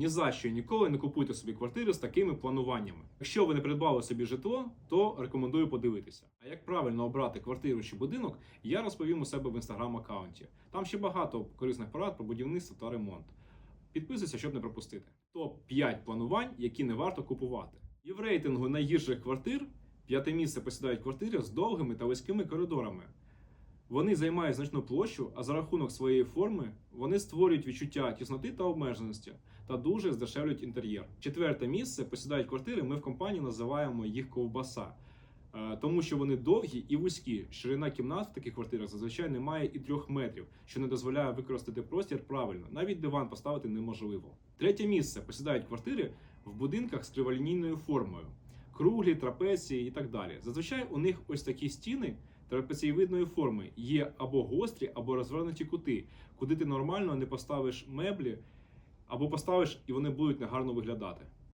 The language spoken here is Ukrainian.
Ні за що ніколи не купуйте собі квартиру з такими плануваннями. Якщо ви не придбали собі житло, то рекомендую подивитися. А як правильно обрати квартиру чи будинок, я розповім у себе в інстаграм аккаунті. Там ще багато корисних порад про будівництво та ремонт. Підписуйся, щоб не пропустити. Топ 5 планувань, які не варто купувати. І в рейтингу найгірших квартир п'яте місце посідають квартири з довгими та вузькими коридорами. Вони займають значну площу, а за рахунок своєї форми вони створюють відчуття тісноти та обмеженості та дуже здешевлюють інтер'єр. Четверте місце посідають квартири. Ми в компанії називаємо їх ковбаса, Е, тому що вони довгі і вузькі. Ширина кімнат в таких квартирах зазвичай не має і трьох метрів, що не дозволяє використати простір правильно. Навіть диван поставити неможливо. Третє місце посідають квартири в будинках з криволінійною формою, круглі, трапеції і так далі. Зазвичай у них ось такі стіни трапецієвидної форми є або гострі, або розвернуті кути, куди ти нормально не поставиш меблі, або поставиш і вони будуть негарно виглядати.